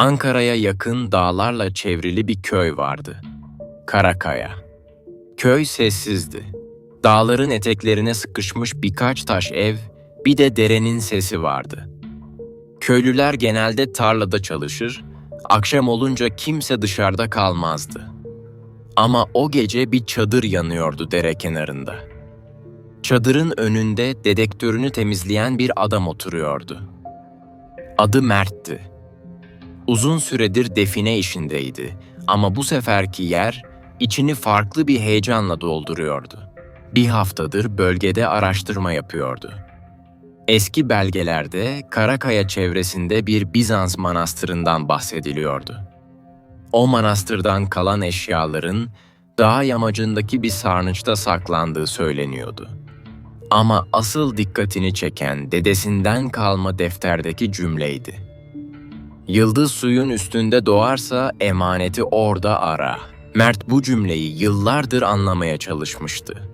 Ankara'ya yakın dağlarla çevrili bir köy vardı. Karakaya. Köy sessizdi. Dağların eteklerine sıkışmış birkaç taş ev, bir de derenin sesi vardı. Köylüler genelde tarlada çalışır, akşam olunca kimse dışarıda kalmazdı. Ama o gece bir çadır yanıyordu dere kenarında. Çadırın önünde dedektörünü temizleyen bir adam oturuyordu. Adı Mert'ti. Uzun süredir define işindeydi ama bu seferki yer içini farklı bir heyecanla dolduruyordu. Bir haftadır bölgede araştırma yapıyordu. Eski belgelerde Karakaya çevresinde bir Bizans manastırından bahsediliyordu. O manastırdan kalan eşyaların dağ yamacındaki bir sarnıçta saklandığı söyleniyordu. Ama asıl dikkatini çeken dedesinden kalma defterdeki cümleydi. Yıldız suyun üstünde doğarsa emaneti orada ara. Mert bu cümleyi yıllardır anlamaya çalışmıştı.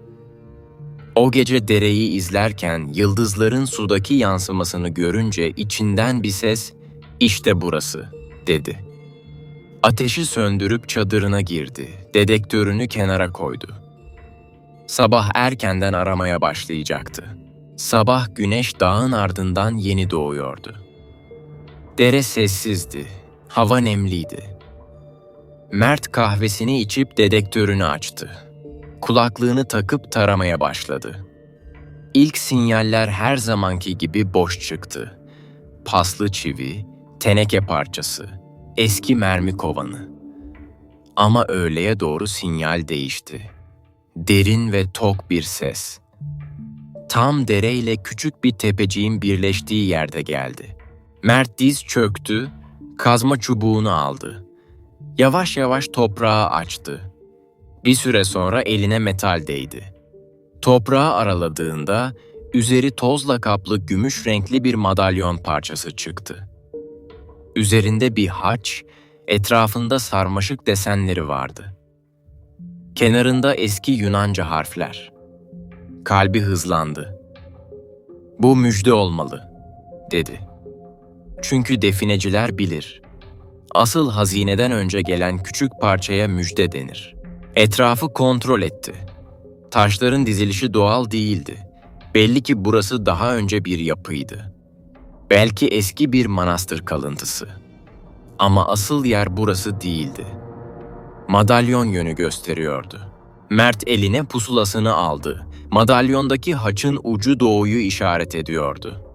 O gece dereyi izlerken yıldızların sudaki yansımasını görünce içinden bir ses "İşte burası." dedi. Ateşi söndürüp çadırına girdi. Dedektörünü kenara koydu. Sabah erkenden aramaya başlayacaktı. Sabah güneş dağın ardından yeni doğuyordu. Dere sessizdi. Hava nemliydi. Mert kahvesini içip dedektörünü açtı. Kulaklığını takıp taramaya başladı. İlk sinyaller her zamanki gibi boş çıktı. Paslı çivi, teneke parçası, eski mermi kovanı. Ama öğleye doğru sinyal değişti. Derin ve tok bir ses. Tam dereyle küçük bir tepeciğin birleştiği yerde geldi. Mert diz çöktü, kazma çubuğunu aldı. Yavaş yavaş toprağı açtı. Bir süre sonra eline metal değdi. Toprağı araladığında üzeri tozla kaplı gümüş renkli bir madalyon parçası çıktı. Üzerinde bir haç, etrafında sarmaşık desenleri vardı. Kenarında eski Yunanca harfler. Kalbi hızlandı. Bu müjde olmalı, dedi. Çünkü defineciler bilir. Asıl hazineden önce gelen küçük parçaya müjde denir. Etrafı kontrol etti. Taşların dizilişi doğal değildi. Belli ki burası daha önce bir yapıydı. Belki eski bir manastır kalıntısı. Ama asıl yer burası değildi. Madalyon yönü gösteriyordu. Mert eline pusulasını aldı. Madalyondaki haçın ucu doğuyu işaret ediyordu.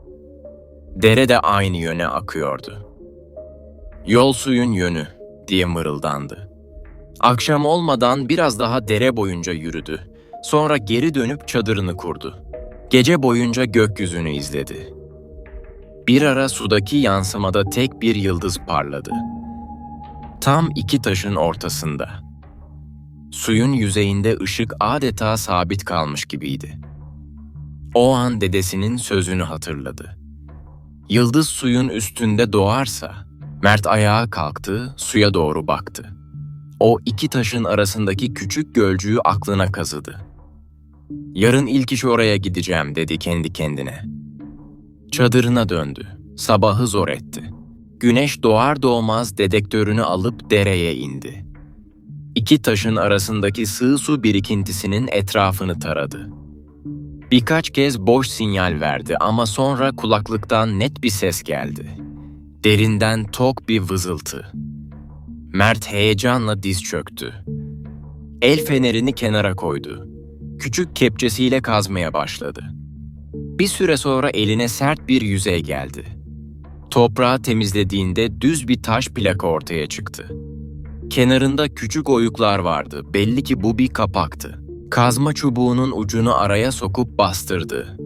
Dere de aynı yöne akıyordu. Yol suyun yönü diye mırıldandı. Akşam olmadan biraz daha dere boyunca yürüdü. Sonra geri dönüp çadırını kurdu. Gece boyunca gökyüzünü izledi. Bir ara sudaki yansımada tek bir yıldız parladı. Tam iki taşın ortasında. Suyun yüzeyinde ışık adeta sabit kalmış gibiydi. O an dedesinin sözünü hatırladı. Yıldız suyun üstünde doğarsa, Mert ayağa kalktı, suya doğru baktı. O iki taşın arasındaki küçük gölcüğü aklına kazıdı. Yarın ilk iş oraya gideceğim dedi kendi kendine. Çadırına döndü. Sabahı zor etti. Güneş doğar doğmaz dedektörünü alıp dereye indi. İki taşın arasındaki sığ su birikintisinin etrafını taradı. Birkaç kez boş sinyal verdi ama sonra kulaklıktan net bir ses geldi. Derinden tok bir vızıltı. Mert heyecanla diz çöktü. El fenerini kenara koydu. Küçük kepçesiyle kazmaya başladı. Bir süre sonra eline sert bir yüzey geldi. Toprağı temizlediğinde düz bir taş plaka ortaya çıktı. Kenarında küçük oyuklar vardı. Belli ki bu bir kapaktı. Kazma çubuğunun ucunu araya sokup bastırdı.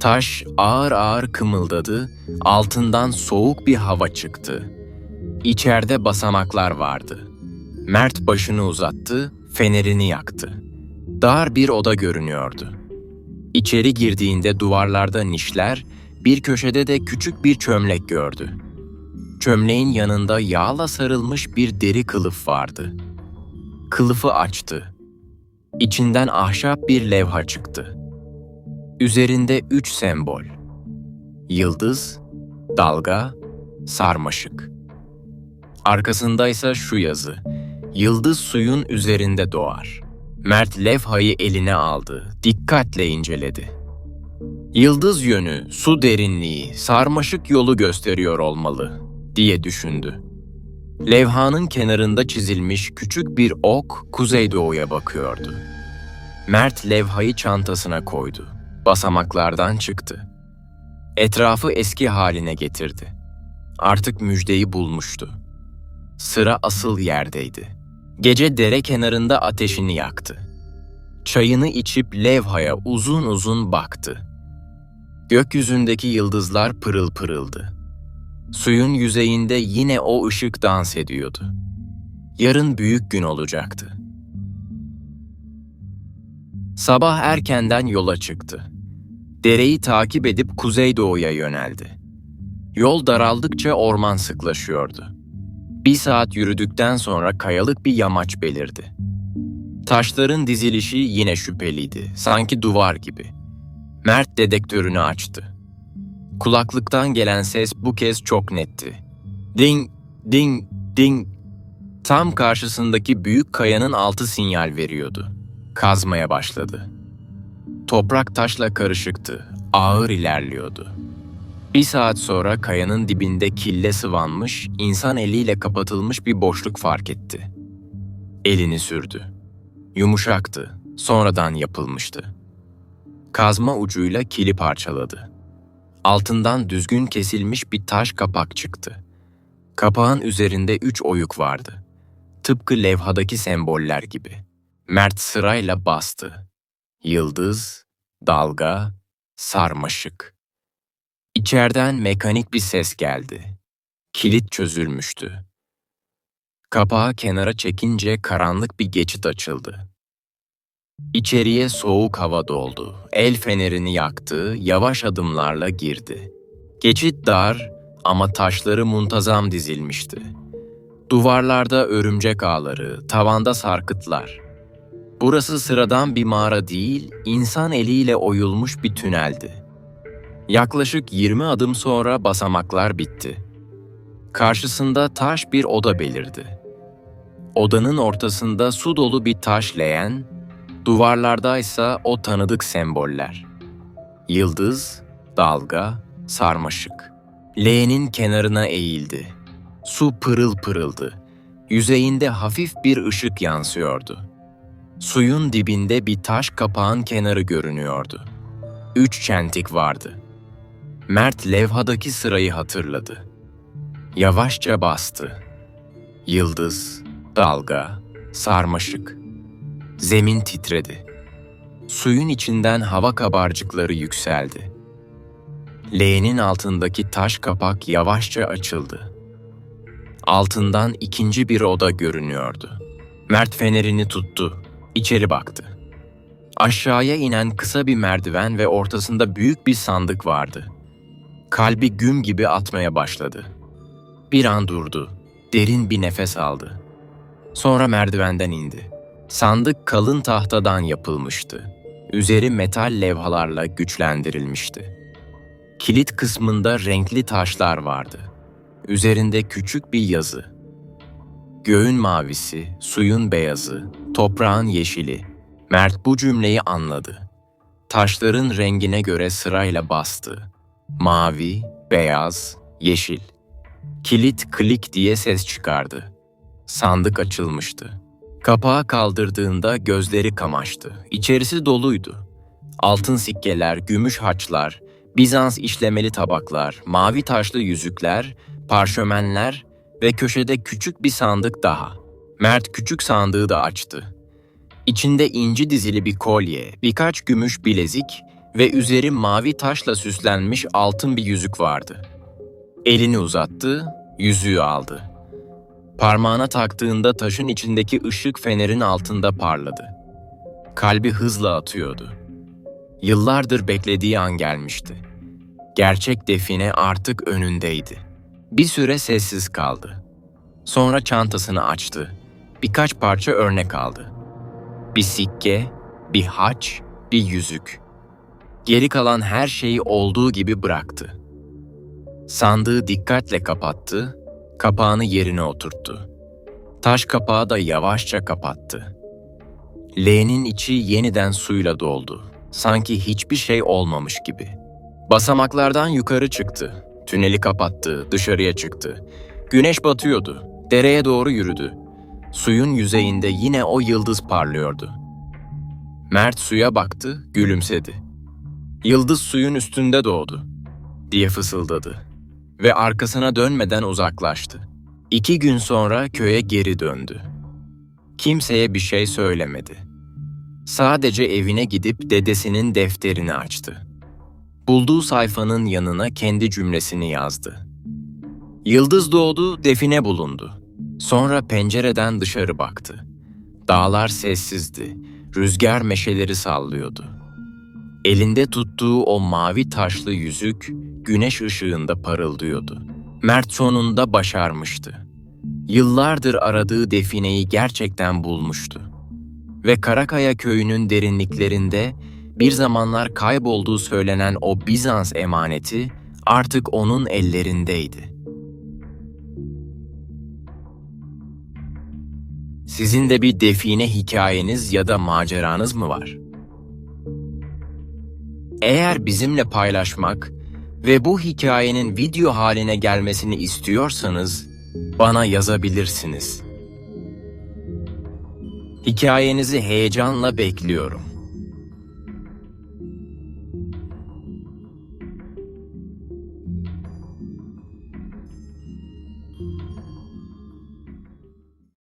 Taş ağır ağır kımıldadı, altından soğuk bir hava çıktı. İçeride basamaklar vardı. Mert başını uzattı, fenerini yaktı. Dar bir oda görünüyordu. İçeri girdiğinde duvarlarda nişler, bir köşede de küçük bir çömlek gördü. Çömleğin yanında yağla sarılmış bir deri kılıf vardı. Kılıfı açtı. İçinden ahşap bir levha çıktı. Üzerinde üç sembol. Yıldız, dalga, sarmaşık. Arkasındaysa şu yazı. Yıldız suyun üzerinde doğar. Mert levhayı eline aldı, dikkatle inceledi. Yıldız yönü, su derinliği, sarmaşık yolu gösteriyor olmalı diye düşündü. Levhanın kenarında çizilmiş küçük bir ok kuzeydoğuya bakıyordu. Mert levhayı çantasına koydu. Basamaklardan çıktı. Etrafı eski haline getirdi. Artık müjdeyi bulmuştu. Sıra asıl yerdeydi. Gece dere kenarında ateşini yaktı. Çayını içip levhaya uzun uzun baktı. Gökyüzündeki yıldızlar pırıl pırıldı. Suyun yüzeyinde yine o ışık dans ediyordu. Yarın büyük gün olacaktı. Sabah erkenden yola çıktı. Dereyi takip edip kuzeydoğuya yöneldi. Yol daraldıkça orman sıklaşıyordu. Bir saat yürüdükten sonra kayalık bir yamaç belirdi. Taşların dizilişi yine şüpheliydi, sanki duvar gibi. Mert dedektörünü açtı. Kulaklıktan gelen ses bu kez çok netti. Ding, ding, ding. Tam karşısındaki büyük kayanın altı sinyal veriyordu. Kazmaya başladı. Toprak taşla karışıktı, ağır ilerliyordu. Bir saat sonra kayanın dibinde kille sıvanmış, insan eliyle kapatılmış bir boşluk fark etti. Elini sürdü. Yumuşaktı, sonradan yapılmıştı. Kazma ucuyla kili parçaladı. Altından düzgün kesilmiş bir taş kapak çıktı. Kapağın üzerinde üç oyuk vardı. Tıpkı levhadaki semboller gibi. Mert sırayla bastı. Yıldız, dalga, sarmaşık. İçeriden mekanik bir ses geldi. Kilit çözülmüştü. Kapağı kenara çekince karanlık bir geçit açıldı. İçeriye soğuk hava doldu. El fenerini yaktı, yavaş adımlarla girdi. Geçit dar ama taşları muntazam dizilmişti. Duvarlarda örümcek ağları, tavanda sarkıtlar. Burası sıradan bir mağara değil, insan eliyle oyulmuş bir tüneldi. Yaklaşık 20 adım sonra basamaklar bitti. Karşısında taş bir oda belirdi. Odanın ortasında su dolu bir taş leğen, duvarlardaysa o tanıdık semboller. Yıldız, dalga, sarmaşık. Leğenin kenarına eğildi. Su pırıl pırıldı. Yüzeyinde hafif bir ışık yansıyordu. Suyun dibinde bir taş kapağın kenarı görünüyordu. Üç çentik vardı. Mert levhadaki sırayı hatırladı. Yavaşça bastı. Yıldız, dalga, sarmaşık. Zemin titredi. Suyun içinden hava kabarcıkları yükseldi. Leğenin altındaki taş kapak yavaşça açıldı. Altından ikinci bir oda görünüyordu. Mert fenerini tuttu. İçeri baktı. Aşağıya inen kısa bir merdiven ve ortasında büyük bir sandık vardı. Kalbi güm gibi atmaya başladı. Bir an durdu. Derin bir nefes aldı. Sonra merdivenden indi. Sandık kalın tahtadan yapılmıştı. Üzeri metal levhalarla güçlendirilmişti. Kilit kısmında renkli taşlar vardı. Üzerinde küçük bir yazı. Göğün mavisi, suyun beyazı, toprağın yeşili. Mert bu cümleyi anladı. Taşların rengine göre sırayla bastı. Mavi, beyaz, yeşil. Kilit klik diye ses çıkardı. Sandık açılmıştı. Kapağı kaldırdığında gözleri kamaştı. İçerisi doluydu. Altın sikkeler, gümüş haçlar, Bizans işlemeli tabaklar, mavi taşlı yüzükler, parşömenler ve köşede küçük bir sandık daha. Mert küçük sandığı da açtı. İçinde inci dizili bir kolye, birkaç gümüş bilezik ve üzeri mavi taşla süslenmiş altın bir yüzük vardı. Elini uzattı, yüzüğü aldı. Parmağına taktığında taşın içindeki ışık fenerin altında parladı. Kalbi hızla atıyordu. Yıllardır beklediği an gelmişti. Gerçek define artık önündeydi. Bir süre sessiz kaldı. Sonra çantasını açtı. Birkaç parça örnek aldı. Bir sikke, bir haç, bir yüzük. Geri kalan her şeyi olduğu gibi bıraktı. Sandığı dikkatle kapattı, Kapağını yerine oturttu. Taş kapağı da yavaşça kapattı. Leğenin içi yeniden suyla doldu. Sanki hiçbir şey olmamış gibi. Basamaklardan yukarı çıktı. Tüneli kapattı, dışarıya çıktı. Güneş batıyordu. Dereye doğru yürüdü. Suyun yüzeyinde yine o yıldız parlıyordu. Mert suya baktı, gülümsedi. Yıldız suyun üstünde doğdu, diye fısıldadı. Ve arkasına dönmeden uzaklaştı. İki gün sonra köye geri döndü. Kimseye bir şey söylemedi. Sadece evine gidip dedesinin defterini açtı. Bulduğu sayfanın yanına kendi cümlesini yazdı. Yıldız doğdu, define bulundu. Sonra pencereden dışarı baktı. Dağlar sessizdi, rüzgar meşeleri sallıyordu. Elinde tuttuğu o mavi taşlı yüzük güneş ışığında parıldıyordu. Mert sonunda başarmıştı. Yıllardır aradığı defineyi gerçekten bulmuştu. Ve Karakaya köyünün derinliklerinde bir zamanlar kaybolduğu söylenen o Bizans emaneti artık onun ellerindeydi. Sizin de bir define hikayeniz ya da maceranız mı var? Eğer bizimle paylaşmak ve bu hikayenin video haline gelmesini istiyorsanız bana yazabilirsiniz. Hikayenizi heyecanla bekliyorum.